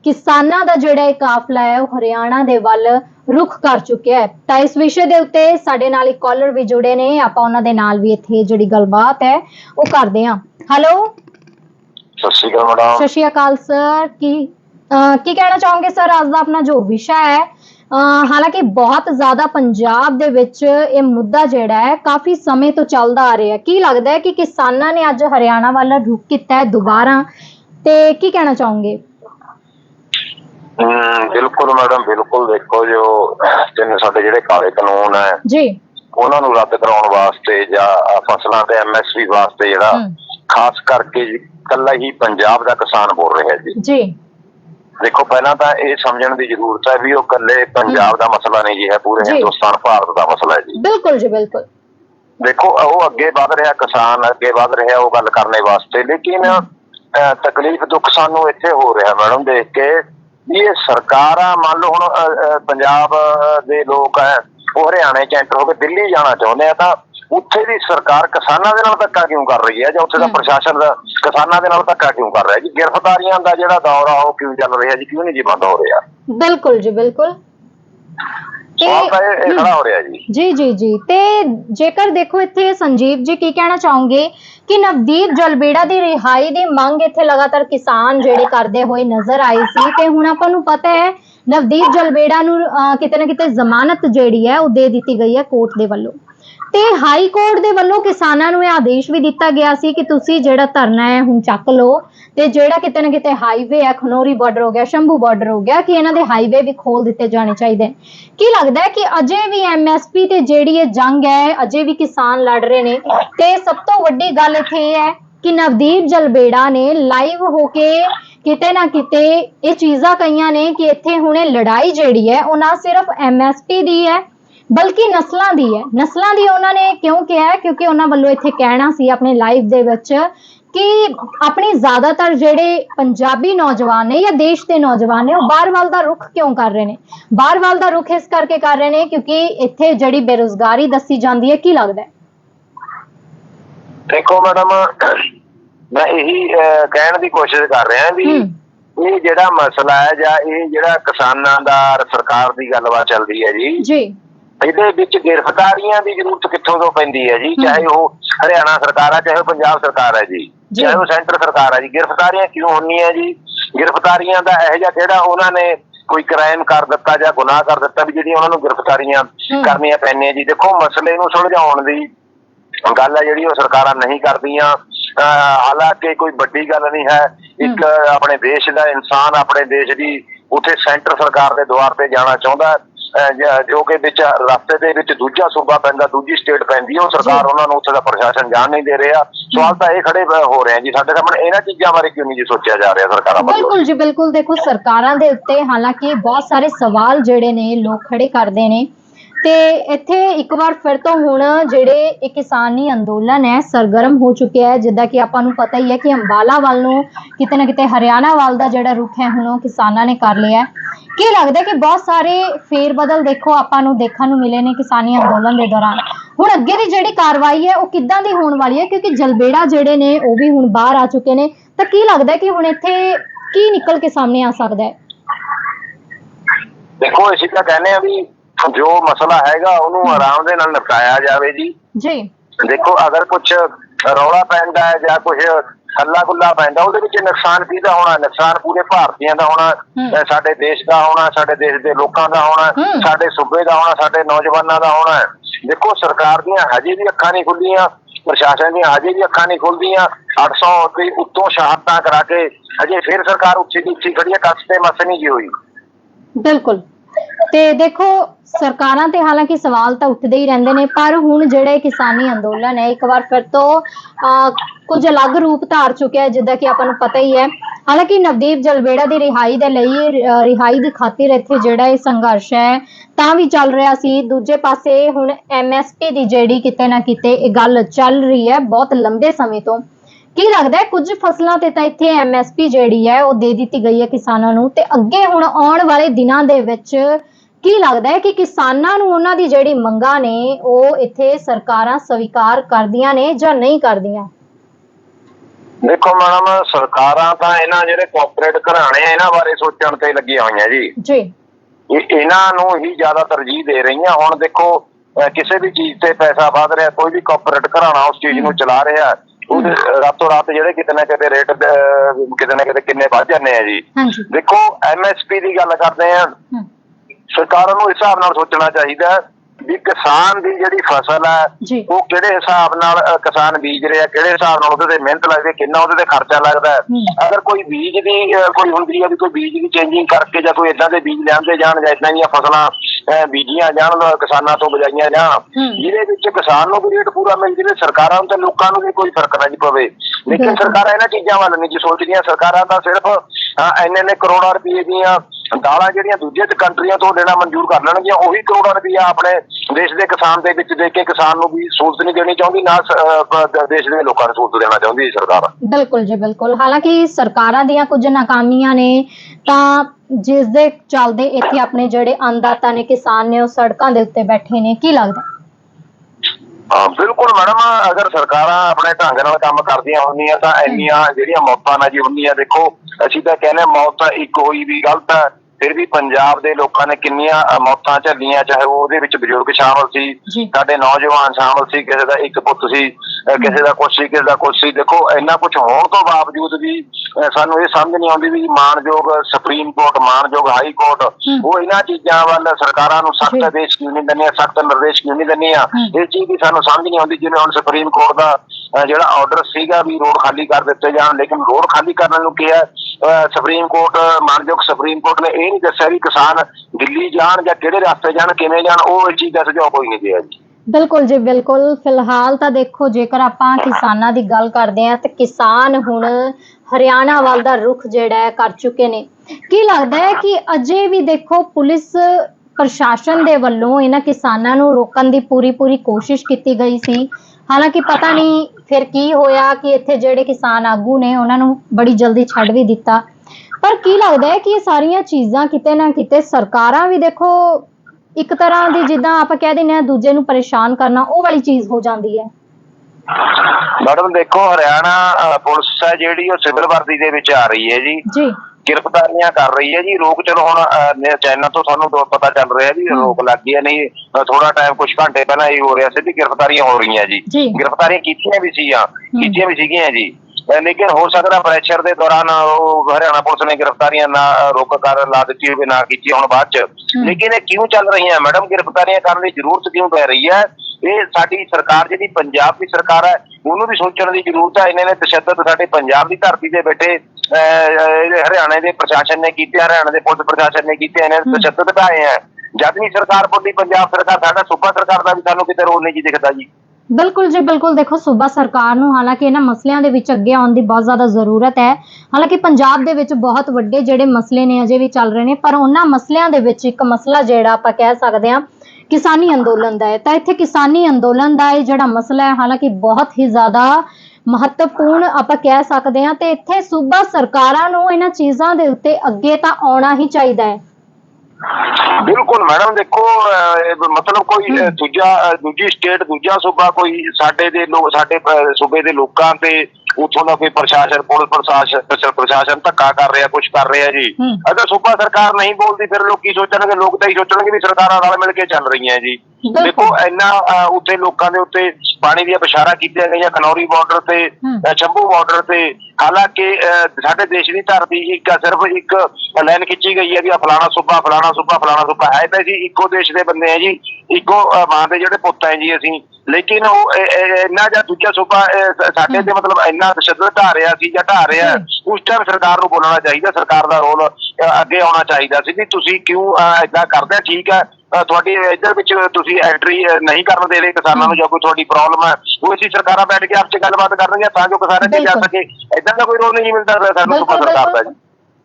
ਕਿਸਾਨਾਂ ਦਾ ਜਿਹੜਾ ਇਹ ਕਾਫਲਾ ਹੈ ਉਹ ਹਰਿਆਣਾ ਦੇ ਵੱਲ ਰੁਖ ਕਰ ਚੁੱਕਿਆ ਹੈ। ਤਾਂ ਇਸ ਵਿਸ਼ੇ ਦੇ ਉੱਤੇ ਸਾਡੇ ਨਾਲ ਇੱਕ ਕਾਲਰ ਵੀ ਜੁੜੇ ਨੇ। ਆਪਾਂ ਉਹਨਾਂ ਦੇ ਨਾਲ ਵੀ ਇੱਥੇ ਜਿਹੜੀ ਗੱਲਬਾਤ ਹੈ ਉਹ ਕਰਦੇ ਹਾਂ। ਹੈਲੋ ਸਤਿ ਸ਼੍ਰੀ ਅਕਾਲ ਮੈਡਮ। ਸਤਿ ਸ਼੍ਰੀ ਅਕਾਲ ਸਰ ਕੀ ਅਹ ਕੀ ਕਹਿਣਾ ਚਾਹੋਗੇ ਸਰ ਅੱਜ ਦਾ ਆਪਣਾ ਜੋ ਵਿਸ਼ਾ ਹੈ ਹਾਲਾਂਕਿ ਬਹੁਤ ਜ਼ਿਆਦਾ ਪੰਜਾਬ ਦੇ ਵਿੱਚ ਇਹ ਮੁੱਦਾ ਜਿਹੜਾ ਹੈ ਕਾਫੀ ਸਮੇਂ ਤੋਂ ਚੱਲਦਾ ਆ ਰਿਹਾ ਹੈ। ਕੀ ਲੱਗਦਾ ਹੈ ਕਿ ਕਿਸਾਨਾਂ ਨੇ ਅੱਜ ਹਰਿਆਣਾ ਵੱਲ ਰੁਖ ਕੀਤਾ ਹੈ ਦੁਬਾਰਾ? ਤੇ ਕੀ ਕਹਿਣਾ ਚਾਹੋਗੇ? ਬਿਲਕੁਲ ਮੈਡਮ ਬਿਲਕੁਲ ਦੇਖੋ ਜੋ ਜਿੰਨੇ ਸਾਡੇ ਜਿਹੜੇ ਕਾਲੇ ਕਾਨੂੰਨ ਹੈ ਜੀ। ਉਹਨਾਂ ਨੂੰ ਰੱਦ ਕਰਾਉਣ ਵਾਸਤੇ ਜਾਂ ਫਸਲਾਂ ਤੇ ਐਮਐਸਪੀ ਵਾਸਤੇ ਜਿਹੜਾ। ਖਾਸ ਕਰਕੇ ਜੀ ਇਕੱਲਾ ਹੀ ਪੰਜਾਬ ਦਾ ਕਿਸਾਨ ਬੋਲ ਰਿਹਾ ਜੀ। ਜੀ। ਦੇਖੋ ਪਹਿਲਾਂ ਤਾਂ ਇਹ ਸਮਝਣ ਦੀ ਜ਼ਰੂਰਤ ਹੈ ਵੀ ਉਹ ਇਕੱਲੇ ਪੰਜਾਬ ਦਾ ਮਸਲਾ ਨਹੀਂ ਜੀ ਹੈ ਪੂਰੇ। ਹਿੰਦੁਸਤਾਨ ਭਾਰਤ ਦਾ ਮਸਲਾ ਹੈ ਜੀ ਬਿਲਕੁਲ ਜੀ ਬਿਲਕੁਲ ਦੇਖੋ ਉਹ ਅੱਗੇ ਵਧ ਰਿਹਾ ਕਿਸਾਨ ਅੱਗੇ ਵਧ ਰਿਹਾ ਉਹ ਗੱਲ ਕਰਨੇ ਵਾਸਤੇ ਲੇਕਿਨ ਤਕਲੀਫ ਦੁੱਖ ਸਾਨੂੰ ਇੱਥੇ ਹੋ ਰਿਹਾ ਮੈਡਮ ਦੇਖ ਕੇ ਵੀ ਇਹ ਸਰਕਾਰਾਂ ਮੰਨ ਲਓ ਹੁਣ ਪੰਜਾਬ ਦੇ ਲੋਕ ਹੈ ਉਹ ਹਰਿਆਣੇ ਚ ਐਂਟਰ ਹੋ ਕੇ ਦਿੱਲੀ ਜਾਣਾ ਚਾਹੁੰਦੇ ਆ ਤਾਂ ਉੱਥੇ ਦੀ ਸਰਕਾਰ ਕਿਸਾਨਾਂ ਦੇ ਨਾਲ ਧੱਕਾ ਕਿਉਂ ਕਰ ਰਹੀ ਹੈ ਜਾਂ ਉੱਥੇ ਦਾ। ਪ੍ਰਸ਼ਾਸਨ ਦਾ ਕਿਸਾਨਾਂ ਦੇ ਨਾਲ ਧੱਕਾ ਕਿਉਂ ਕਰ ਰਿਹਾ ਜੀ? ਗ੍ਰਿਫਤਾਰੀਆਂ ਦਾ ਜਿਹੜਾ ਦੌਰ ਆ ਉਹ ਕਿਉਂ ਚੱਲ ਰਿਹਾ ਜੀ? ਕਿਉਂ ਨਹੀਂ ਜੀ ਬੰਦ ਹੋ ਰਿਹਾ? ਬਿਲਕੁਲ ਜੀ ਬਿਲਕੁਲ। ਜੀ। ਜੀ ਜੀ ਤੇ ਜੇਕਰ ਦੇਖੋ ਇੱਥੇ ਸੰਜੀਵ ਜੀ ਕੀ ਕਹਿਣਾ ਚਾਹੋਗੇ? ਕਿ ਨਵਦੀਪ ਜਲਬੇੜਾ ਦੀ ਰਿਹਾਈ ਦੀ ਮੰਗ ਇੱਥੇ ਲਗਾਤਾਰ ਕਿਸਾਨ ਜਿਹੜੇ ਕਰਦੇ ਹੋਏ ਨਜ਼ਰ ਆਏ ਸੀ ਤੇ ਹੁਣ ਆਪਾਂ ਨੂੰ ਪਤਾ ਹੈ ਨਵਦੀਪ ਜਲਬੇੜਾ ਨੂੰ ਕਿਤੇ ਨਾ ਕਿਤੇ ਜ਼ਮਾਨਤ ਜਿਹੜੀ ਹੈ ਉਹ ਦੇ ਦਿੱਤੀ ਗਈ ਹੈ ਕੋਰਟ ਦੇ ਵੱਲੋਂ। ਤੇ ਹਾਈ ਕੋਰਟ ਦੇ ਵੱਲੋਂ ਕਿਸਾਨਾਂ ਨੂੰ ਇਹ ਆਦੇਸ਼ ਵੀ ਦਿੱਤਾ ਗਿਆ ਸੀ ਕਿ ਤੁਸੀਂ ਜਿਹੜਾ ਧਰਨਾ ਹੈ ਹੁਣ ਚੱਕ ਲਓ। ਤੇ ਜਿਹੜਾ ਕਿਤੇ ਨਾ ਕਿਤੇ ਹਾਈਵੇ ਹੈ, ਖਨੋਰੀ ਬਾਰਡਰ ਹੋ ਗਿਆ, ਸ਼ੰਭੂ ਬਾਰਡਰ ਹੋ ਗਿਆ, ਕਿ ਇਹਨਾਂ ਦੇ ਹਾਈਵੇ ਵੀ ਖੋਲ ਦਿੱਤੇ ਜਾਣੇ ਚਾਹੀਦੇ। ਕੀ ਲੱਗਦਾ ਹੈ ਕਿ ਅਜੇ ਵੀ ਐਮਐਸਪੀ ਤੇ ਜਿਹੜੀ ਇਹ ਜੰਗ ਹੈ, ਅਜੇ ਵੀ ਕਿਸਾਨ ਲੜ ਰਹੇ ਨੇ? ਤੇ ਸਭ ਤੋਂ ਵੱਡੀ ਗੱਲ ਇੱਥੇ ਇਹ ਹੈ ਕਿ ਨਵਦੀਪ ਜਲਬੇੜਾ ਨੇ ਲਾਈਵ ਹੋ ਕੇ ਕਿਤੇ ਨਾ ਕਿਤੇ ਇਹ ਚੀਜ਼ਾਂ ਕਹੀਆਂ ਨੇ ਕਿ ਇੱਥੇ ਹੁਣੇ ਲੜਾਈ ਜਿਹੜੀ ਹੈ, ਉਹ ਨਾ ਸਿਰਫ ਐਮਐਸਪੀ ਦੀ ਹੈ ਬਲਕਿ ਨਸਲਾਂ ਦੀ ਹੈ। ਨਸਲਾਂ ਦੀ ਉਹਨਾਂ ਨੇ ਕਿਉਂ ਕਿਹਾ? ਕਿਉਂਕਿ ਉਹਨਾਂ ਵੱਲੋਂ ਇੱਥੇ ਕਹਿਣਾ ਸੀ ਆਪਣੇ ਲਾਈਵ ਦੇ ਵਿੱਚ ਕਿ ਆਪਣੀ ਜ਼ਿਆਦਾਤਰ ਜਿਹੜੇ ਪੰਜਾਬੀ ਨੌਜਵਾਨ ਨੇ ਜਾਂ ਦੇਸ਼ ਦੇ ਨੌਜਵਾਨ ਨੇ ਉਹ ਬਾਹਰ ਵੱਲ ਦਾ ਰੁਖ ਕਿਉਂ ਕਰ ਰਹੇ ਨੇ? ਬਾਹਰ ਵੱਲ ਦਾ ਰੁਖ ਇਸ ਕਰਕੇ ਕਰ ਰਹੇ ਨੇ ਕਿਉਂਕਿ ਇੱਥੇ ਜਿਹੜੀ ਬੇਰੁਜ਼ਗਾਰੀ ਦੱਸੀ ਜਾਂਦੀ ਹੈ ਕੀ ਲੱਗਦਾ ਹੈ? ਦੇਖੋ ਮੈਡਮ ਮੈਂ ਇਹੀ ਕਹਿਣ ਦੀ ਕੋਸ਼ਿਸ਼ ਕਰ ਰਿਹਾ ਵੀ ਇਹ ਜਿਹੜਾ ਮਸਲਾ ਹੈ ਜਾਂ ਇਹ ਜਿਹੜਾ ਕਿਸਾਨਾਂ ਦਾ ਸਰਕਾਰ ਦੀ ਗੱਲਬਾਤ ਚੱਲਦੀ ਹੈ ਜੀ ਜੀ। ਇਹਦੇ ਵਿੱਚ ਗ੍ਰਿਫਤਾਰੀਆਂ ਦੀ ਜ਼ਰੂਰਤ ਕਿੱਥੋਂ ਤੋਂ ਪੈਂਦੀ ਹੈ ਜੀ। ਚਾਹੇ ਉਹ ਹਰਿਆਣਾ ਸਰਕਾਰ ਹੈ ਚਾਹੇ ਉਹ ਪੰਜਾਬ ਸਰਕਾਰ ਹੈ ਜੀ। ਚਾਹੇ ਉਹ ਸੈਂਟਰ ਸਰਕਾਰ ਹੈ ਜੀ। ਗ੍ਰਿਫਤਾਰੀਆਂ ਕਿਉਂ ਹੁੰਦੀਆਂ ਜੀ? ਗ੍ਰਿਫਤਾਰੀਆਂ ਦਾ ਇਹ ਜਿਹਾ ਕਿਹੜਾ ਉਹਨਾਂ ਨੇ ਕੋਈ ਕ੍ਰਾਈਮ ਕਰ ਦਿੱਤਾ ਜਾਂ ਗੁਨਾਹ ਕਰ ਦਿੱਤਾ ਵੀ ਜਿਹੜੀ ਉਹਨਾਂ ਨੂੰ ਗ੍ਰਿਫਤਾਰੀਆਂ। ਕਰਨੀਆਂ ਪੈਂਦੀਆਂ ਜੀ? ਦੇਖੋ ਮਸਲੇ ਨੂੰ ਸੁਲਝਾਉਣ ਦੀ ਗੱਲ ਹੈ ਜਿਹੜੀ ਉਹ ਸਰਕਾਰਾਂ ਨਹੀਂ ਕਰਦੀਆਂ। ਹਾਲਾਂਕਿ ਕੋਈ ਵੱਡੀ ਗੱਲ ਨਹੀਂ ਹੈ। ਇੱਕ ਆਪਣੇ ਦੇਸ਼ ਦਾ ਇਨਸਾਨ ਆਪਣੇ ਦੇਸ਼ ਦੀ ਉੱਥੇ ਸੈਂਟਰ ਸਰਕਾਰ ਦੇ ਦੁਆਰ ਤੇ ਜਾਣਾ ਚਾਹੁੰਦਾ ਜ- ਕਿ ਵਿੱਚ ਰਸਤੇ ਦੇ ਵਿੱਚ ਦੂਜਾ ਸੂਬਾ ਪੈਂਦਾ ਦੂਜੀ ਸਟੇਟ ਪੈਂਦੀ ਹੈ ਉਹ ਸਰਕਾਰ ਉਹਨਾਂ ਨੂੰ ਉੱਥੇ ਦਾ ਪ੍ਰਸ਼ਾਸਨ ਜਾਣ ਨਹੀਂ ਦੇ ਰਿਹਾ। ਸਵਾਲ ਤਾਂ ਇਹ ਖੜੇ ਹੋ ਰਹੇ ਆ ਜੀ ਸਾਡੇ ਸਾਹਮਣੇ ਇਹਨਾਂ ਚੀਜ਼ਾਂ ਬਾਰੇ ਕਿਉਂ ਨਹੀਂ ਜੀ ਸੋਚਿਆ ਜਾ ਰਿਹਾ ਸਰਕਾਰਾਂ ਵੱਲੋਂ ਬਿਲਕੁਲ ਜੀ ਬਿਲਕੁਲ। ਦੇਖੋ ਸਰਕਾਰਾਂ ਦੇ ਉੱਤੇ ਹਾਲਾਂਕਿ ਬਹੁਤ ਸਾਰੇ ਸਵਾਲ ਜਿਹੜੇ ਨੇ ਲੋਕ ਖੜੇ ਕਰਦੇ ਨੇ। ਤੇ ਇੱਥੇ ਇੱਕ ਵਾਰ ਫਿਰ ਤੋਂ ਹੁਣ ਜਿਹੜੇ ਇਹ ਕਿਸਾਨੀ ਅੰਦੋਲਨ ਹੈ, ਸਰਗਰਮ ਹੋ ਚੁੱਕਿਆ ਹੈ, ਜਿੱਦਾਂ ਕਿ ਆਪਾਂ ਨੂੰ ਪਤਾ ਹੀ ਹੈ ਕਿ ਅੰਬਾਲਾ ਵੱਲ ਨੂੰ ਕਿਤੇ ਨਾ ਕਿਤੇ ਹਰਿਆਣਾ ਵੱਲ ਦਾ ਜਿਹੜਾ ਰੁਖ ਹੈ, ਹੁਣ ਉਹ ਕਿਸਾਨਾਂ ਨੇ ਕਰ ਲਿਆ ਕੀ ਲੱਗਦਾ ਕਿ ਬਹੁਤ ਸਾਰੇ ਫੇਰ ਬਦਲ ਦੇਖੋ ਆਪਾਂ ਨੂੰ ਦੇਖਣ ਨੂੰ ਮਿਲੇ ਨੇ ਕਿਸਾਨੀ ਅੰਦੋਲਨ ਦੇ ਦੌਰਾਨ। ਹੁਣ ਅੱਗੇ ਦੀ ਜਿਹੜੀ ਕਾਰਵਾਈ ਹੈ, ਉਹ ਕਿੱਦਾਂ ਦੀ ਹੋਣ ਵਾਲੀ ਹੈ? ਕਿਉਂਕਿ ਜਲਬੇੜਾ ਜਿਹੜੇ ਨੇ, ਉਹ ਵੀ ਹੁਣ ਬਾਹਰ ਆ ਚੁੱਕੇ ਨੇ। ਤਾਂ ਕੀ ਲੱਗਦਾ ਕਿ ਹੁਣ ਇੱਥੇ ਕੀ ਨਿਕਲ ਕੇ ਸਾਹਮਣੇ ਆ ਸਕਦਾ ਹੈ? ਦੇਖੋ, ਅਸੀਂ ਤਾਂ ਕਹਿੰਦੇ ਆ ਵੀ ਜੋ ਮਸਲਾ ਹੈਗਾ ਉਹਨੂੰ ਆਰਾਮ ਦੇ ਨਾਲ ਨਿਪਟਾਇਆ ਜਾਵੇ ਜੀ। ਜੀ। ਦੇਖੋ ਅਗਰ ਕੁਝ ਰੌਲਾ ਪੈਂਦਾ ਹੈ ਜਾਂ ਕੁਝ ਹੱਲਾ ਗੁੱਲਾ ਪੈਂਦਾ ਉਹਦੇ ਵਿੱਚ ਨੁਕਸਾਨ ਕਿਹਦਾ ਹੋਣਾ? ਨੁਕਸਾਨ ਪੂਰੇ ਭਾਰਤੀਆਂ ਦਾ ਹੋਣਾ ਸਾਡੇ ਦੇਸ਼ ਦਾ ਹੋਣਾ ਸਾਡੇ ਦੇਸ਼ ਦੇ ਲੋਕਾਂ ਦਾ ਹੋਣਾ। ਸਾਡੇ ਸੂਬੇ ਦਾ ਹੋਣਾ ਸਾਡੇ ਨੌਜਵਾਨਾਂ ਦਾ ਹੋਣਾ। ਦੇਖੋ ਸਰਕਾਰ ਦੀਆਂ ਹਜੇ ਵੀ ਅੱਖਾਂ ਨਹੀਂ ਖੁੱਲੀਆਂ ਪ੍ਰਸ਼ਾਸਨ ਦੀਆਂ ਹਜੇ ਵੀ ਅੱਖਾਂ ਨਹੀਂ ਖੁੱਲਦੀਆਂ 800 ਤੇ ਉੱਤੋਂ ਸ਼ਹਾਦਤਾਂ ਕਰਾ ਕੇ ਹਜੇ ਫਿਰ ਸਰਕਾਰ ਉੱਚੀ ਦੀ ਉੱਚੀ ਖੜੀ ਹੈ ਕੱਸ ਤੇ ਮਸ ਨਹੀਂ ਜੀ ਹੋਈ। ਬਿਲਕੁਲ। ਤੇ ਦੇਖੋ, ਸਰਕਾਰਾਂ ਤੇ ਹਾਲਾਂਕਿ ਸਵਾਲ ਤਾਂ ਉੱਠਦੇ ਹੀ ਰਹਿੰਦੇ ਨੇ, ਪਰ ਹੁਣ ਜਿਹੜੇ ਕਿਸਾਨੀ ਅੰਦੋਲਨ ਹੈ, ਇੱਕ ਵਾਰ ਫਿਰ ਤੋਂ ਕੁਝ ਅਲੱਗ ਰੂਪ ਧਾਰ ਚੁੱਕਿਆ ਹੈ, ਜਿੱਦਾਂ ਕਿ ਆਪਾਂ ਨੂੰ ਪਤਾ ਹੀ ਹੈ। ਹਾਲਾਂਕਿ ਨਵਦੀਪ ਜਲਬੇੜਾ ਦੀ ਰਿਹਾਈ ਦੇ ਲਈ ਰਿਹਾਈ ਦੀ ਖਾਤਰ ਇੱਥੇ ਜਿਹੜਾ ਇਹ ਸੰਘਰਸ਼ ਹੈ, ਤਾਂ ਵੀ ਚੱਲ ਰਿਹਾ ਸੀ। ਦੂਜੇ ਪਾਸੇ ਹੁਣ ਐਮਐਸਪੀ ਦੀ ਜਿਹੜੀ ਕਿਤੇ ਨਾ ਕਿਤੇ ਇਹ ਗੱਲ ਚੱਲ ਰਹੀ ਹੈ, ਬਹੁਤ ਲੰਬੇ ਸਮੇਂ ਤੋਂ। ਕੀ ਲੱਗਦਾ ਹੈ ਕੁਝ ਫਸਲਾਂ ਤੇ ਤਾਂ ਇੱਥੇ ਐਮਐਸਪੀ ਜਿਹੜੀ ਹੈ ਉਹ ਦੇ ਦਿੱਤੀ ਗਈ ਹੈ ਕਿਸਾਨਾਂ ਨੂੰ। ਤੇ ਅੱਗੇ ਹੁਣ ਆਉਣ ਵਾਲੇ ਦਿਨਾਂ ਦੇ ਵਿੱਚ ਕੀ ਲੱਗਦਾ ਹੈ ਕਿ ਕਿਸਾਨਾਂ ਨੂੰ ਉਹਨਾਂ ਦੀ ਜਿਹੜੀ ਮੰਗਾਂ ਨੇ ਉਹ ਇੱਥੇ ਸਰਕਾਰਾਂ ਸਵੀਕਾਰ ਕਰਦੀਆਂ ਨੇ ਜਾਂ ਨਹੀਂ ਕਰਦੀਆਂ? ਦੇਖੋ ਮੈਡਮ ਸਰਕਾਰਾਂ ਤਾਂ ਇਹਨਾਂ ਜਿਹੜੇ ਕਾਰਪੋਰੇਟ ਘਰਾਣੇ ਆ ਇਹਨਾਂ ਬਾਰੇ ਸੋਚਣ ਤੇ ਲੱਗੀਆਂ ਹੋਈਆਂ ਜੀ। ਜੀ। ਇਹ ਇਹਨਾਂ ਨੂੰ ਹੀ ਜ਼ਿਆਦਾ ਤਰਜੀਹ ਦੇ ਰਹੀਆਂ। ਹੁਣ ਦੇਖੋ ਕਿਸੇ ਵੀ ਚੀਜ਼ ਤੇ ਪੈਸਾ ਵਧ ਰਿਹਾ ਕੋਈ ਵੀ ਕਾਰਪੋਰੇਟ ਘਰਾਣਾ ਉਸ ਚੀਜ਼ ਨੂੰ ਚਲਾ ਰਿਹਾ ਉਹਦੇ ਰਾਤੋਂ ਰਾਤ ਜਿਹੜੇ ਕਿਤੇ ਨਾ ਕਿਤੇ ਰੇਟ ਕਿਤੇ ਨਾ ਕਿਤੇ ਕਿੰਨੇ ਵੱਧ ਜਾਂਦੇ ਆ ਜੀ। ਦੇਖੋ ਐਮਐਸਪੀ ਦੀ ਗੱਲ ਕਰਦੇ ਆ। ਸਰਕਾਰਾਂ ਨੂੰ ਇਸ ਹਿਸਾਬ ਨਾਲ ਸੋਚਣਾ ਚਾਹੀਦਾ ਵੀ ਕਿਸਾਨ ਦੀ ਜਿਹੜੀ ਫਸਲ ਹੈ ਉਹ ਕਿਹੜੇ ਹਿਸਾਬ ਨਾਲ ਕਿਸਾਨ ਬੀਜ ਰਿਹਾ ਕਿਹੜੇ ਹਿਸਾਬ ਨਾਲ ਉਹਦੇ ਤੇ ਮਿਹਨਤ ਲੱਗਦੀ ਕਿੰਨਾ ਉਹਦੇ ਤੇ ਖਰਚਾ ਲੱਗਦਾ। ਅਗਰ ਕੋਈ ਬੀਜ ਦੀ ਕੋਈ ਹੁੰਦੀ ਹੈ ਵੀ ਕੋਈ ਬੀਜ ਦੀ ਚੇਂਜਿੰਗ ਕਰਕੇ ਜਾਂ ਕੋਈ ਇਦਾਂ ਦੇ ਬੀਜ ਲਿਆਂਦੇ ਜਾਣ ਜਾਂ ਇਦਾਂ ਦੀਆਂ ਫਸਲਾਂ ਬੀਜੀਆਂ ਜਾਣ ਕਿਸਾਨਾਂ ਤੋਂ ਬਜਾਈਆਂ ਜਾਣ। ਜਿਹਦੇ ਵਿੱਚ ਕਿਸਾਨ ਨੂੰ ਵੀ ਰੇਟ ਪੂਰਾ ਮਿਲ ਜਾਵੇ ਸਰਕਾਰਾਂ ਨੂੰ ਤੇ ਲੋਕਾਂ ਨੂੰ ਵੀ ਕੋਈ ਫ਼ਰਕ ਨਾ ਜੀ ਪਵੇ ਲੇਕਿਨ। ਸਰਕਾਰਾਂ ਇਹਨਾਂ ਚੀਜ਼ਾਂ ਵੱਲ ਨਹੀਂ ਜੀ ਸੋਚਦੀਆਂ ਸਰਕਾਰਾਂ ਤਾਂ ਸਿਰਫ ਇੰਨੇ ਇੰਨੇ ਕਰੋੜਾਂ ਰੁਪਏ ਦੀਆਂ ਦਾਲਾਂ ਜਿਹੜੀਆਂ ਦੂਜੇ ਕੰਟਰੀਆਂ ਤੋਂ ਲੈਣਾ ਮਨਜ਼ੂਰ ਕਰ ਲੈਣਗੀਆਂ ਉਹੀ ਕਰੋੜਾਂ ਰੁਪਇਆ ਆਪਣੇ ਦੇਸ਼ ਦੇ ਕਿਸਾਨ ਦੇ ਵਿੱਚ ਦੇ ਕੇ ਕਿਸਾਨ ਨੂੰ ਵੀ ਸਹੂਲਤ ਨਹੀਂ ਦੇਣੀ ਚਾਹੁੰਦੀ ਨਾ ਦੇਸ਼ ਦੇ ਲੋਕਾਂ ਨੂੰ ਸਹੂਲਤ ਦੇਣਾ ਚਾਹੁੰਦੀ ਹੈ ਸਰਕਾਰ। ਬਿਲਕੁਲ ਜੀ ਬਿਲਕੁਲ। ਹਾਲਾਂਕਿ ਸਰਕਾਰਾਂ ਦੀਆਂ ਕੁਝ ਨਾਕਾਮੀਆਂ ਨੇ ਤਾਂ ਜਿਸ ਦੇ ਚੱਲਦੇ ਇੱਥੇ ਆਪਣੇ ਜਿਹੜੇ ਅੰਨਦਾਤਾ ਨੇ ਕਿਸਾਨ ਨੇ ਉਹ ਸੜਕਾਂ ਦੇ ਉੱਤੇ ਬੈਠੇ ਨੇ ਕੀ ਲੱਗਦਾ? ਬਿਲਕੁਲ ਮੈਡਮ ਅਗਰ ਸਰਕਾਰਾਂ ਆਪਣੇ ਢੰਗ ਨਾਲ ਕੰਮ ਕਰਦੀਆਂ ਹੁੰਦੀਆਂ ਤਾਂ ਇੰਨੀਆਂ ਜਿਹੜੀਆਂ ਮੌਤਾਂ ਨਾ ਜੀ ਹੁੰਦੀਆਂ ਦੇਖੋ ਅਸੀਂ ਤਾਂ ਕਹਿੰਦੇ ਮੌਤ ਤਾਂ ਇੱਕ ਹੋਈ ਵੀ ਗਲਤ ਹੈ। ਫਿਰ ਵੀ ਪੰਜਾਬ ਦੇ ਲੋਕਾਂ ਨੇ ਕਿੰਨੀਆਂ ਮੌਤਾਂ ਝੱਲੀਆਂ ਚਾਹੇ ਉਹ ਉਹਦੇ ਵਿੱਚ ਬਜ਼ੁਰਗ ਸ਼ਾਮਲ ਸੀ। ਸਾਡੇ ਨੌਜਵਾਨ ਸ਼ਾਮਲ ਸੀ ਕਿਸੇ ਦਾ ਇੱਕ ਪੁੱਤ ਸੀ ਕਿਸੇ ਦਾ ਕੁਛ ਸੀ ਕਿਸੇ ਦਾ ਕੁਛ ਸੀ ਦੇਖੋ ਇੰਨਾ ਕੁਝ ਹੋਣ ਤੋਂ ਬਾਵਜੂਦ ਵੀ ਸਾਨੂੰ ਇਹ ਸਮਝ ਨਹੀਂ ਆਉਂਦੀ ਵੀ ਮਾਨਯੋਗ ਸੁਪਰੀਮ ਕੋਰਟ ਮਾਨਯੋਗ ਹਾਈ ਕੋਰਟ। ਉਹ ਇਹਨਾਂ ਚੀਜ਼ਾਂ ਵੱਲ ਸਰਕਾਰਾਂ ਨੂੰ। ਸਖਤ ਆਦੇਸ਼ ਕਿਉਂ ਨਹੀਂ ਦਿੰਦੀਆਂ ਸਖਤ ਨਿਰਦੇਸ਼ ਕਿਉਂ ਨਹੀਂ ਦਿੰਦੀਆਂ ਹਮ। ਇਹ ਚੀਜ਼ ਦੀ ਸਾਨੂੰ ਸਮਝ ਨਹੀਂ ਆਉਂਦੀ ਜਿਵੇਂ ਹੁਣ ਸੁਪਰੀਮ ਕੋਰਟ ਦਾ ਜਿਹੜਾ ਆਰਡਰ ਸੀਗਾ ਵੀ ਰੋਡ ਖਾਲੀ ਕਰ ਦਿੱਤੇ ਜਾਣ, ਲੇਕਿਨ ਰੋਡ ਖਾਲੀ ਕਰਨ ਨੂੰ ਕਿਹਾ ਸੁਪਰੀਮ ਕੋਰਟ ਮਾਨਯੋਗ ਸੁਪਰੀਮ ਕੋਰਟ ਨੇ ਇਹ ਨਹੀਂ ਦੱਸਿਆ ਵੀ ਕਿਸਾਨ ਦਿੱਲੀ ਜਾਣ ਜਾਂ ਕਿਹੜੇ ਰਸਤੇ ਜਾਣ, ਕਿਵੇਂ ਜਾਣ, ਉਹ ਚੀਜ਼ ਦਾ ਸੁਝਾਅ ਕੋਈ ਨਹੀਂ ਦਿਆ ਜੀ। ਬਿਲਕੁਲ ਜੀ, ਬਿਲਕੁਲ। ਫਿਲਹਾਲ ਤਾਂ ਦੇਖੋ, ਜੇਕਰ ਆਪਾਂ ਕਿਸਾਨਾਂ ਦੀ ਗੱਲ ਕਰਦੇ ਹਾਂ, ਤੇ ਕਿਸਾਨ ਹੁਣ ਹਰਿਆਣਾ ਵੱਲ ਦਾ ਰੁਖ ਜਿਹੜਾ ਕਰ ਚੁੱਕੇ ਨੇ। ਕੀ ਲੱਗਦਾ ਹੈ ਕਿ ਅਜੇ ਵੀ ਦੇਖੋ, ਪੁਲਿਸ ਪ੍ਰਸ਼ਾਸਨ ਦੇ ਵੱਲੋਂ ਇਹਨਾਂ ਕਿਸਾਨਾਂ ਨੂੰ ਰੋਕਣ ਦੀ ਪੂਰੀ ਪੂਰੀ ਕੋਸ਼ਿਸ਼ ਕੀਤੀ ਗਈ ਸੀ। ਹਾਲਾਂਕਿ ਪਤਾ ਨਹੀਂ ਫਿਰ ਕੀ ਹੋਇਆ ਕਿ ਇੱਥੇ ਜਿਹੜੇ ਕਿਸਾਨ ਆਗੂ ਨੇ ਉਹਨਾਂ ਨੂੰ ਬੜੀ ਜਲਦੀ ਛੱਡ ਵੀ ਦਿੱਤਾ। ਪਰ ਕੀ ਲੱਗਦਾ ਹੈ ਕਿ ਇਹ ਸਾਰੀਆਂ ਚੀਜ਼ਾਂ ਕਿਤੇ ਨਾ ਕਿਤੇ ਸਰਕਾਰਾਂ ਵੀ ਦੇਖੋ ਇੱਕ ਤਰ੍ਹਾਂ ਦੀ ਜਿੱਦਾਂ ਆਪਾਂ ਕਹਿ ਦਿੰਦੇ ਆ ਦੂਜੇ ਨੂੰ ਪਰੇਸ਼ਾਨ ਕਰਨਾ ਉਹ ਵਾਲੀ ਚੀਜ਼ ਹੋ ਜਾਂਦੀ ਹੈ। ਮੈਡਮ ਦੇਖੋ ਹਰਿਆਣਾ ਪੁਲਿਸ ਹੈ ਜਿਹੜੀ ਉਹ ਸਿਵਲ ਵਰਦੀ ਦੇ ਵਿੱਚ ਆ ਰਹੀ ਹੈ ਜੀ। ਜੀ। ਗ੍ਰਿਫਤਾਰੀਆਂ ਕਰ ਰਹੀ ਹੈ ਜੀ। ਰੋਕ ਚਲੋ ਹੁਣ ਅ, ਨੇ- ਚੈਨਲ ਤੋਂ ਤੁਹਾਨੂੰ ਦੋ ਪਤਾ ਚੱਲ ਰਿਹਾ ਵੀ। ਰੋਕ ਲੱਗ ਗਈ ਹੈ ਨਹੀਂ ਥੋੜਾ ਟਾਈਮ ਕੁਝ ਘੰਟੇ ਪਹਿਲਾਂ ਇਹ ਹੋ ਰਿਹਾ ਸੀ ਵੀ ਗ੍ਰਿਫਤਾਰੀਆਂ ਹੋ ਰਹੀਆਂ ਜੀ। ਗ੍ਰਿਫਤਾਰੀਆਂ ਕੀਤੀਆਂ ਵੀ ਸੀਆਂ ਕੀਤੀਆਂ ਵੀ ਸੀਗੀਆਂ ਜੀ। ਲੇਕਿਨ ਹੋ ਸਕਦਾ ਪ੍ਰੈਸ਼ਰ ਦੇ ਦੌਰਾਨ ਉਹ ਹਰਿਆਣਾ ਪੁਲਿਸ ਨੇ ਗ੍ਰਿਫਤਾਰੀਆਂ ਨਾ ਰੋਕ ਕਰ ਲਾ ਦਿੱਤੀ ਹੋਵੇ ਨਾ ਕੀਤੀ ਹੁਣ ਬਾਅਦ ਚ। ਲੇਕਿਨ ਇਹ ਕਿਉਂ ਚੱਲ ਰਹੀਆਂ? ਮੈਡਮ ਗ੍ਰਿਫਤਾਰੀਆਂ ਕਰਨ ਦੀ ਜ਼ਰੂਰਤ ਕਿਉਂ ਪੈ ਰਹੀ ਹੈ? ਇਹ ਸਾਡੀ ਸਰਕਾਰ ਜਿਹੜੀ ਪੰਜਾਬ ਦੀ ਸਰਕਾਰ ਹੈ ਉਹਨੂੰ ਵੀ ਸੋਚਣ ਦੀ ਜ਼ਰੂਰਤ ਹੈ। ਇਹਨਾਂ ਨੇ ਤਸ਼ੱਦਦ ਸਾਡੇ ਪੰਜਾਬ ਦੀ ਧਰਤੀ ਤੇ ਬੈਠੇ ਹਰਿਆਣੇ ਦੇ ਪ੍ਰਸ਼ਾਸਨ ਨੇ ਕੀਤੇ ਹਰਿਆਣਾ ਦੇ ਪੁਲਿਸ ਪ੍ਰਸ਼ਾਸਨ ਨੇ ਕੀਤੇ ਇਹਨਾਂ ਹਮ। ਤਸ਼ੱਦਦ ਢਾਏ ਹੈ ਜਦ ਵੀ ਸਰਕਾਰ ਬੋਲੀ ਪੰਜਾਬ ਸਰਕਾਰ ਸਾਡਾ ਸੂਬਾ ਸਰਕਾਰ ਦਾ ਵੀ ਸਾਨੂੰ ਕਿਤੇ ਰੋਲ ਨਹੀਂ ਜੀ ਦਿਖਦਾ ਜੀ। ਬਿਲਕੁਲ ਜੀ ਬਿਲਕੁਲ। ਦੇਖੋ ਸੂਬਾ ਸਰਕਾਰ ਨੂੰ ਹਾਲਾਂਕਿ ਇਹਨਾਂ ਮਸਲਿਆਂ ਦੇ ਵਿੱਚ ਅੱਗੇ ਆਉਣ ਦੀ ਬਹੁਤ ਜ਼ਿਆਦਾ ਜ਼ਰੂਰਤ ਹੈ। ਹਾਲਾਂਕਿ ਪੰਜਾਬ ਦੇ ਵਿੱਚ ਬਹੁਤ ਵੱਡੇ ਜਿਹੜੇ ਮਸਲੇ ਨੇ ਅਜੇ ਵੀ ਚੱਲ ਰਹੇ ਨੇ ਪਰ ਉਹਨਾਂ ਮਸਲਿਆਂ ਦੇ ਵਿੱਚ ਇੱਕ ਮਸਲਾ ਜਿਹੜਾ ਆਪਾਂ ਕਹਿ ਸਕਦੇ ਹਾਂ ਕਿਸਾਨੀ ਅੰਦੋਲਨ ਦਾ ਹੈ। ਤਾਂ ਇੱਥੇ ਕਿਸਾਨੀ ਅੰਦੋਲਨ ਦਾ ਇਹ ਜਿਹੜਾ ਮਸਲਾ ਹੈ ਹਾਲਾਂਕਿ ਬਹੁਤ ਹੀ ਜ਼ਿਆਦਾ ਮਹੱਤਵਪੂਰਨ ਆਪਾਂ ਕਹਿ ਸਕਦੇ ਹਾਂ ਤੇ ਇੱਥੇ ਸੂਬਾ ਸਰਕਾਰਾਂ ਨੂੰ ਇਹਨਾਂ ਚੀਜ਼ਾਂ ਦੇ ਉੱਤੇ ਅੱਗੇ ਤਾਂ ਆਉਣਾ ਹੀ ਚਾਹੀਦਾ ਹੈ। ਬਿਲਕੁਲ ਮੈਡਮ ਦੇਖੋ ਮਤਲਬ ਕੋਈ ਦੂਜਾ ਦੂਜੀ ਸਟੇਟ ਦੂਜਾ ਸੂਬਾ ਕੋਈ ਸਾਡੇ ਦੇ ਲੋਕ ਸਾਡੇ ਸੂਬੇ ਦੇ ਲੋਕਾਂ ਤੇ ਉੱਥੋਂ ਦਾ ਕੋਈ ਪ੍ਰਸ਼ਾਸਨ ਪੁਲਿਸ ਪ੍ਰਸ਼ਾਸਨ ਪ੍ਰਸ਼ਾ- ਪ੍ਰਸ਼ਾਸਨ ਧੱਕਾ ਕਰ ਰਿਹਾ ਕੁਝ ਕਰ ਰਿਹਾ ਜੀ। ਅਗਰ ਸੂਬਾ ਸਰਕਾਰ ਨਹੀਂ ਬੋਲਦੀ ਫਿਰ ਲੋਕ ਕੀ ਸੋਚਣਗੇ ਲੋਕ ਤਾਂ ਹੀ ਸੋਚਣਗੇ ਵੀ ਸਰਕਾਰਾਂ ਨਾਲ ਮਿਲ ਕੇ ਚੱਲ ਰਹੀਆਂ ਜੀ। ਦੇਖੋ ਇੰਨਾ ਉੱਥੇ ਲੋਕਾਂ ਦੇ ਉੱਤੇ ਪਾਣੀ ਦੀਆਂ ਬਸ਼ਾਰਾ ਕੀਤੀਆਂ ਗਈਆਂ ਖਨੌਰੀ ਬਾਰਡਰ ਤੇ ਸ਼ੰਭੂ ਬਾਰਡਰ ਤੇ ਹਾਲਾਂਕਿ ਸਾਡੇ ਦੇਸ਼ ਦੀ ਧਰਤੀ ਇੱਕ ਆ, ਸਿਰਫ ਇੱਕ ਲਾਈਨ ਖਿੱਚੀ ਗਈ ਹੈ ਵੀ ਆ ਫਲਾਣਾ ਸੂਬਾ ਫਲਾਣਾ ਸੂਬਾ ਫਲਾਣਾ ਸੂਬਾ ਹੈ ਤਾਂ ਜੀ ਇੱਕੋ ਦੇਸ਼ ਦੇ ਬੰਦੇ ਆ ਜੀ ਇੱਕੋ ਮਾਂ ਦੇ ਜਿਹੜੇ ਪੁੱਤ ਹੈ ਜੀ ਅਸੀਂ ਲੇਕਿਨ ਉਹ ਇੰਨਾ ਜਾਂ ਦੂਜਾ ਸੂਬਾ ਸਾਡੇ ਤੇ ਮਤਲਬ ਇੰਨਾ ਤਸ਼ੱਦਦ ਢਾ ਰਿਹਾ ਸੀ ਜਾਂ ਢਾ ਰਿਹਾ ਉਸ ਟਾਈਮ ਸਰਕਾਰ ਨੂੰ ਬੋਲਣਾ ਚਾਹੀਦਾ ਸਰਕਾਰ ਦਾ ਰੋਲ ਅੱਗੇ ਆਉਣਾ ਚਾਹੀਦਾ ਸੀ ਵੀ ਤੁਸੀਂ ਕਿਉਂ ਇਦਾਂ ਕਰਦੇ ਆ? ਠੀਕ ਹੈ ਤੁਹਾਡੀ ਇੱਧਰ ਵਿੱਚ ਤੁਸੀਂ ਐਂਟਰੀ ਨਹੀਂ ਕਰਨ ਦੇ ਰਹੇ ਕਿਸਾਨਾਂ ਨੂੰ ਜਾਂ ਕੋਈ ਤੁਹਾਡੀ ਪ੍ਰੋਬਲਮ ਹੈ ਉਹ ਅਸੀਂ ਸਰਕਾਰਾਂ ਬੈਠ ਕੇ ਆਪਸੇ ਗੱਲਬਾਤ ਕਰਨਗੀਆਂ ਤਾਂ ਜੋ ਕਿਸਾਨ ਅੱਗੇ ਜਾ। ਸਕੇ। ਇਦਾਂ ਦਾ ਕੋਈ ਰੋਲ ਨਹੀਂ ਮਿਲਦਾ ਸਾਨੂੰ ਸੂਬਾ ਸਰਕਾਰ ਦਾ ਜੀ।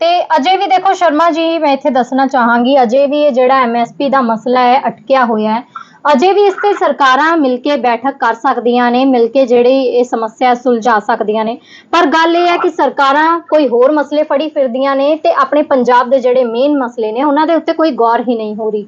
ਤੇ ਅਜੇ ਵੀ ਦੇਖੋ ਸ਼ਰਮਾ ਜੀ ਮੈਂ ਇੱਥੇ ਦੱਸਣਾ ਚਾਹਾਂਗੀ ਅਜੇ ਵੀ ਇਹ ਜਿਹੜਾ ਐਮਐਸਪੀ ਦਾ ਮਸਲਾ ਹੈ ਅਟਕਿਆ ਹੋਇਆ ਹੈ। ਅਜੇ ਵੀ ਇਸ ਤੇ ਸਰਕਾਰਾਂ ਮਿਲ ਕੇ ਬੈਠਕ ਕਰ ਸਕਦੀਆਂ ਨੇ ਮਿਲ ਕੇ ਜਿਹੜੀ ਇਹ ਸਮੱਸਿਆ ਸੁਲਝਾ ਸਕਦੀਆਂ ਨੇ। ਪਰ ਗੱਲ ਇਹ ਹੈ ਕਿ ਸਰਕਾਰਾਂ ਕੋਈ ਹੋਰ ਮਸਲੇ ਫੜੀ ਫਿਰਦੀਆਂ ਨੇ ਤੇ ਆਪਣੇ ਪੰਜਾਬ ਦੇ ਜਿਹੜੇ ਮੇਨ ਮਸਲੇ ਨੇ ਉਹਨਾਂ ਦੇ ਉੱਤੇ ਕੋਈ ਗੌਰ ਹੀ ਨਹੀਂ ਹੋ ਰਹੀ।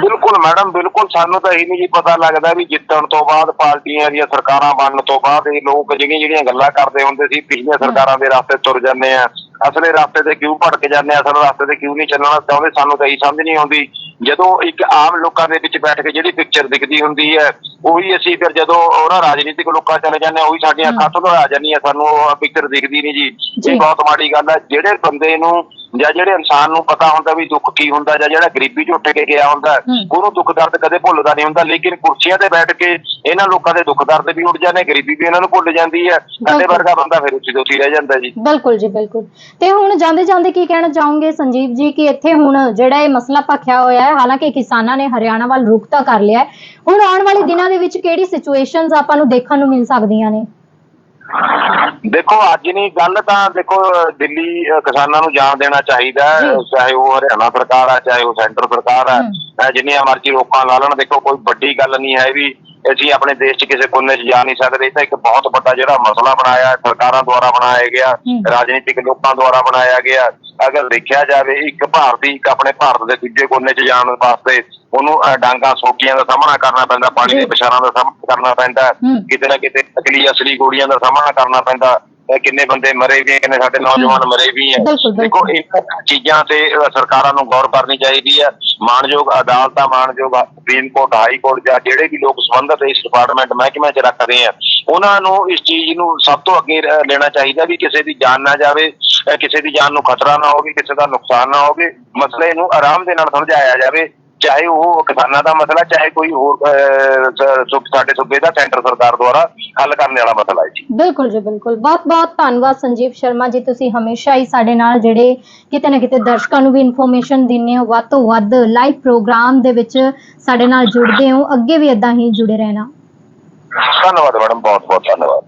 ਬਿਲਕੁਲ ਮੈਡਮ ਬਿਲਕੁਲ ਸਾਨੂੰ ਤਾਂ ਇਹ ਨਹੀਂ ਜੀ ਪਤਾ ਲੱਗਦਾ ਵੀ ਜਿੱਤਣ ਤੋਂ ਬਾਅਦ ਪਾਰਟੀਆਂ ਦੀਆਂ ਸਰਕਾਰਾਂ ਬਣਨ ਤੋਂ ਬਾਅਦ ਇਹ ਲੋਕ ਜਿਹੜੀਆਂ ਜਿਹੜੀਆਂ ਗੱਲਾਂ ਕਰਦੇ ਹੁੰਦੇ ਸੀ ਪਿਛਲੀਆਂ ਸਰਕਾਰਾਂ ਦੇ ਰਸਤੇ ਤੁਰ ਜਾਂਦੇ ਆ। ਅਸਲੇ ਰਸਤੇ ਤੇ ਕਿਉਂ ਭਟਕ ਜਾਂਦੇ ਆ ਅਸਲ ਰਸਤੇ ਤੇ ਕਿਉਂ ਨਹੀਂ ਚੱਲਣਾ ਚਾਹੁੰਦੇ ਸਾਨੂੰ ਤਾਂ ਇਹ ਸਮਝ ਨਹੀਂ ਆਉਂਦੀ। ਜਦੋਂ ਇੱਕ ਆਮ ਲੋਕਾਂ ਦੇ ਵਿੱਚ ਬੈਠ ਕੇ ਜਿਹੜੀ ਪਿਕਚਰ ਦਿਖਦੀ ਹੁੰਦੀ ਹੈ ਉਹੀ ਅਸੀਂ ਫਿਰ ਜਦੋਂ ਉਹਨਾਂ ਰਾਜਨੀਤਿਕ ਲੋਕਾਂ ਚਲੇ ਜਾਂਦੇ ਆ ਉਹੀ ਸਾਡੀਆਂ ਅੱਖਾਂ ਤੋਂ ਆ ਜਾਂਦੀਆਂ ਸਾਨੂੰ ਉਹ ਪਿਕਚਰ ਦਿਖਦੀ ਨਹੀਂ ਜੀ। ਜੀ। ਇਹ ਬਹੁਤ ਮਾੜੀ ਗੱਲ ਹੈ ਜਿਹੜੇ ਬੰਦੇ ਨੂੰ ਜਾਂ ਜਿਹੜੇ ਇਨਸਾਨ ਨੂੰ ਪਤਾ ਹੁੰਦਾ ਵੀ ਦੁੱਖ ਕੀ ਹੁੰਦਾ ਜਾਂ ਜਿਹੜਾ ਗਰੀਬੀ ਝੋਟੇ ਕੇ ਗਿਆ ਹੁੰਦਾ। ਉਹਨੂੰ ਦੁੱਖ ਦਰਦ ਕਦੇ ਭੁੱਲਦਾ ਨਹੀਂ ਹੁੰਦਾ ਲੇਕਿਨ ਕੁਰਸੀਆਂ ਤੇ ਬੈਠ ਕੇ ਇਹਨਾਂ ਲੋਕਾਂ ਦੇ ਦੁੱਖ ਦਰਦ ਵੀ ਉੱਡ ਜਾਂਦੇ ਗਰੀਬੀ ਵੀ ਇਹਨਾਂ ਨੂੰ ਭੁੱਲ ਜਾਂਦੀ ਹੈ ਸਾਡੇ। ਵਰਗਾ ਬੰਦਾ ਫਿਰ ਉੱਚੀ ਦੋਤੀ ਰਹਿ ਜਾਂਦਾ ਜੀ ਬਿਲਕੁਲ ਜੀ ਬਿਲਕੁਲ ਤੇ ਹੁਣ ਜਾਂਦੇ ਜਾਂਦੇ ਕੀ ਕਹਿਣਾ ਚਾਹੋਗੇ ਸੰਜੀਵ ਜੀ ਕਿ ਇੱਥੇ ਹੁਣ ਜਿਹੜਾ ਇਹ ਮਸਲਾ ਭਖਿਆ ਹੋਇਆ ਹੈ ਹਾਲਾਂਕਿ ਕਿਸਾਨਾਂ ਨੇ ਹਰਿਆਣਾ ਵੱਲ ਰੁਖ ਤਾਂ ਕਰ ਲਿਆ ਹੈ ਹੁਣ ਆਉਣ ਵਾਲੇ ਦਿਨਾਂ ਦੇ ਵਿੱਚ ਕਿਹੜੀ ਸਿਚੁਏਸ਼ਨਸ ਆਪਾਂ ਨੂੰ ਦੇਖਣ ਨੂੰ ਮਿਲ ਸਕਦੀਆਂ ਨੇ ਦੇਖੋ ਅੱਜ ਨਹੀਂ ਗੱਲ ਤਾਂ ਦੇਖੋ ਦਿੱਲੀ ਕਿਸਾਨਾਂ ਨੂੰ ਜਾਣ ਦੇਣਾ ਚਾਹੀਦਾ ਹੈ। ਚਾਹੇ ਉਹ ਹਰਿਆਣਾ ਸਰਕਾਰ ਆ ਚਾਹੇ ਉਹ ਸੈਂਟਰ ਸਰਕਾਰ ਆ। ਅਹ, ਜਿੰਨੀਆਂ ਮਰਜ਼ੀ ਰੋਕਾਂ ਲਾ ਲੈਣ ਦੇਖੋ ਕੋਈ ਵੱਡੀ ਗੱਲ ਨਹੀਂ ਹੈ ਵੀ ਅਸੀਂ ਆਪਣੇ ਦੇਸ਼ 'ਚ ਕਿਸੇ ਕੋਨੇ 'ਚ ਜਾ ਨਹੀਂ ਸਕਦੇ ਇਹ ਤਾਂ ਇੱਕ ਬਹੁਤ ਵੱਡਾ ਜਿਹੜਾ ਮਸਲਾ ਬਣਾਇਆ ਸਰਕਾਰਾਂ ਦੁਆਰਾ ਬਣਾਇਆ ਗਿਆ। ਰਾਜਨੀਤਿਕ ਲੋਕਾਂ ਦੁਆਰਾ ਬਣਾਇਆ ਗਿਆ ਅਗਰ ਦੇਖਿਆ ਜਾਵੇ ਇੱਕ ਭਾਰਤੀ ਇੱਕ ਆਪਣੇ ਭਾਰਤ ਦੇ ਦੂਜੇ ਕੋਨੇ 'ਚ ਜਾਣ ਵਾਸਤੇ ਉਹਨੂੰ ਡਾਂਗਾ ਸੋਟੀਆਂ ਦਾ ਸਾਹਮਣਾ ਕਰਨਾ ਪੈਂਦਾ ਪਾਣੀ ਦੇ ਜੀ। ਪਛਾਰਾਂ ਦਾ ਸਾਹਮਣਾ ਕਰਨਾ ਪੈਂਦਾ। ਕਿਤੇ ਨਾ ਕਿਤੇ ਅਸਲੀ ਅਸਲੀ ਗੋਲੀਆਂ ਦਾ ਸਾਹਮਣਾ ਕਰਨਾ ਪੈਂਦਾ ਇਹ ਕਿੰਨੇ ਬੰਦੇ ਮਰੇ ਵੀ ਹੈ, ਕਿੰਨੇ ਸਾਡੇ ਨੌਜਵਾਨ ਮਰੇ ਵੀ ਹੈ। ਬਿਲਕੁਲ, ਦੇਖੋ ਇਹਨਾਂ ਚੀਜ਼ਾਂ ਤੇ ਸਰਕਾਰਾਂ ਨੂੰ ਗੌਰ ਕਰਨੀ ਚਾਹੀਦੀ ਹੈ। ਮਾਨਯੋਗ ਅਦਾਲਤਾਂ ਮਾਨਯੋਗ ਸੁਪਰੀਮ ਕੋਰਟ ਹਾਈ ਕੋਰਟ ਜਾਂ ਜਿਹੜੇ ਵੀ ਲੋਕ ਸੰਬੰਧਤ ਇਸ ਡਿਪਾਰਟਮੈਂਟ ਮਹਿਕਮੇ 'ਚ ਰੱਖਦੇ ਆ ਉਹਨਾਂ ਨੂੰ ਇਸ ਚੀਜ਼ ਨੂੰ ਸਭ ਤੋਂ ਅੱਗੇ ਲੈਣਾ ਚਾਹੀਦਾ ਵੀ ਕਿਸੇ ਦੀ ਜਾਨ ਨਾ ਜਾਵੇ ਕਿਸੇ ਦੀ ਜਾਨ ਨੂੰ ਖਤਰਾ ਨਾ ਹੋਵੇ ਕਿਸੇ ਦਾ ਨੁਕਸਾਨ ਨਾ ਹੋਵੇ ਮਸਲੇ ਨੂੰ ਆਰਾਮ ਦੇ ਨਾਲ ਸਮਝਾਇਆ ਜਾਵੇ। ਚਾਹੇ ਉਹ ਕਿਸਾਨਾਂ ਦਾ ਮਸਲਾ ਚਾਹੇ ਕੋਈ ਹੋਰ ਸਾਡੇ ਸੂਬੇ ਦਾ ਸੈਂਟਰ ਸਰਕਾਰ ਦੁਆਰਾ ਹੱਲ ਕਰਨ ਵਾਲਾ ਮਸਲਾ ਹੈ ਜੀ। ਬਿਲਕੁਲ ਜੀ ਬਿਲਕੁਲ। ਬਹੁਤ ਬਹੁਤ ਧੰਨਵਾਦ ਸੰਜੀਵ ਸ਼ਰਮਾ ਜੀ ਤੁਸੀਂ ਹਮੇਸ਼ਾ ਹੀ ਸਾਡੇ ਨਾਲ ਜਿਹੜੇ ਕਿਤੇ ਨਾ ਕਿਤੇ ਦਰਸ਼ਕਾਂ ਨੂੰ ਵੀ ਇਨਫੋਰਮੇਸ਼ਨ ਦਿੰਦੇ ਹੋ। ਵੱਧ ਤੋਂ ਵੱਧ ਲਾਈਵ ਪ੍ਰੋਗਰਾਮ ਦੇ ਵਿੱਚ ਸਾਡੇ ਨਾਲ ਜੁੜਦੇ ਹੋ। ਅੱਗੇ ਵੀ ਇਦਾਂ ਹੀ ਜੁੜੇ ਰਹਿਣਾ। ਧੰਨਵਾਦ ਮੈਡਮ ਬਹੁਤ ਬਹੁਤ ਧੰਨਵਾਦ।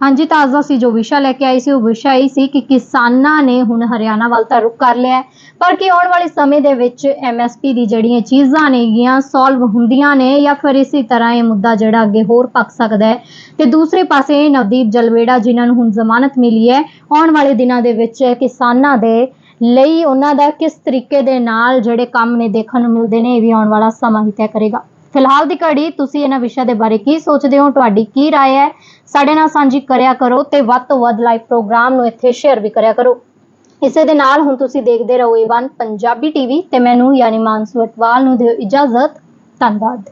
ਹਾਂਜੀ ਤਾਂ ਅੱਜ ਦਾ ਅਸੀਂ ਜੋ ਵਿਸ਼ਾ ਲੈ ਕੇ ਆਏ ਸੀ, ਉਹ ਵਿਸ਼ਾ ਇਹ ਸੀ ਕਿ ਕਿਸਾਨਾਂ ਨੇ ਹੁਣ ਹਰਿਆਣਾ ਵੱਲ ਤਾਂ ਰੁਕ ਕਰ ਲਿਆ ਪਰ ਕਿ ਆਉਣ ਵਾਲੇ ਸਮੇਂ ਦੇ ਵਿੱਚ ਐਮਐਸਪੀ ਦੀ ਜਿਹੜੀਆਂ ਚੀਜ਼ਾਂ ਨੇਗੀਆਂ ਸੋਲਵ ਹੁੰਦੀਆਂ ਨੇ ਜਾਂ ਫਿਰ ਇਸੇ ਤਰ੍ਹਾਂ ਇਹ ਮੁੱਦਾ ਜਿਹੜਾ ਅੱਗੇ ਹੋਰ ਪੱਕ ਸਕਦਾ ਹੈ। ਤੇ ਦੂਸਰੇ ਪਾਸੇ ਨਵਦੀਪ ਜਲਵੇੜਾ ਜਿਨ੍ਹਾਂ ਨੂੰ ਹੁਣ ਜ਼ਮਾਨਤ ਮਿਲੀ ਹੈ, ਆਉਣ ਵਾਲੇ ਦਿਨਾਂ ਦੇ ਵਿੱਚ ਕਿਸਾਨਾਂ ਦੇ ਲਈ ਉਹਨਾਂ ਦਾ ਕਿਸ ਤਰੀਕੇ ਦੇ ਨਾਲ ਜਿਹੜੇ ਕੰਮ ਨੇ ਦੇਖਣ ਨੂੰ ਮਿਲਦੇ ਨੇ, ਇਹ ਵੀ ਆਉਣ ਵਾਲਾ ਸਮਾਂ ਹੀ ਤੈਅ ਕਰੇਗਾ। ਫਿਲਹਾਲ ਦੀ ਘੜੀ ਤੁਸੀਂ ਇਹਨਾਂ ਵਿਸ਼ਿਆਂ ਦੇ ਬਾਰੇ ਕੀ ਸੋਚਦੇ ਹੋ ਤੁਹਾਡੀ ਕੀ رائے ਹੈ ਸਾਡੇ ਨਾਲ ਸਾਂਝੀ ਕਰਿਆ ਕਰੋ ਤੇ ਵੱਧ ਤੋਂ ਵੱਧ ਲਾਈਵ ਪ੍ਰੋਗਰਾਮ ਨੂੰ ਇੱਥੇ ਸ਼ੇਅਰ ਵੀ ਕਰਿਆ ਕਰੋ ਇਸੇ ਦੇ ਨਾਲ ਹੁਣ ਤੁਸੀਂ ਦੇਖਦੇ ਰਹੋ ਏ1 ਪੰਜਾਬੀ ਟੀਵੀ ਤੇ ਮੈਨੂੰ ਯਾਨੀ ਮਾਨਸੂ ਅਟਵਾਲ ਨੂੰ ਦਿਓ ਇਜਾਜ਼ਤ ਧੰਨਵਾਦ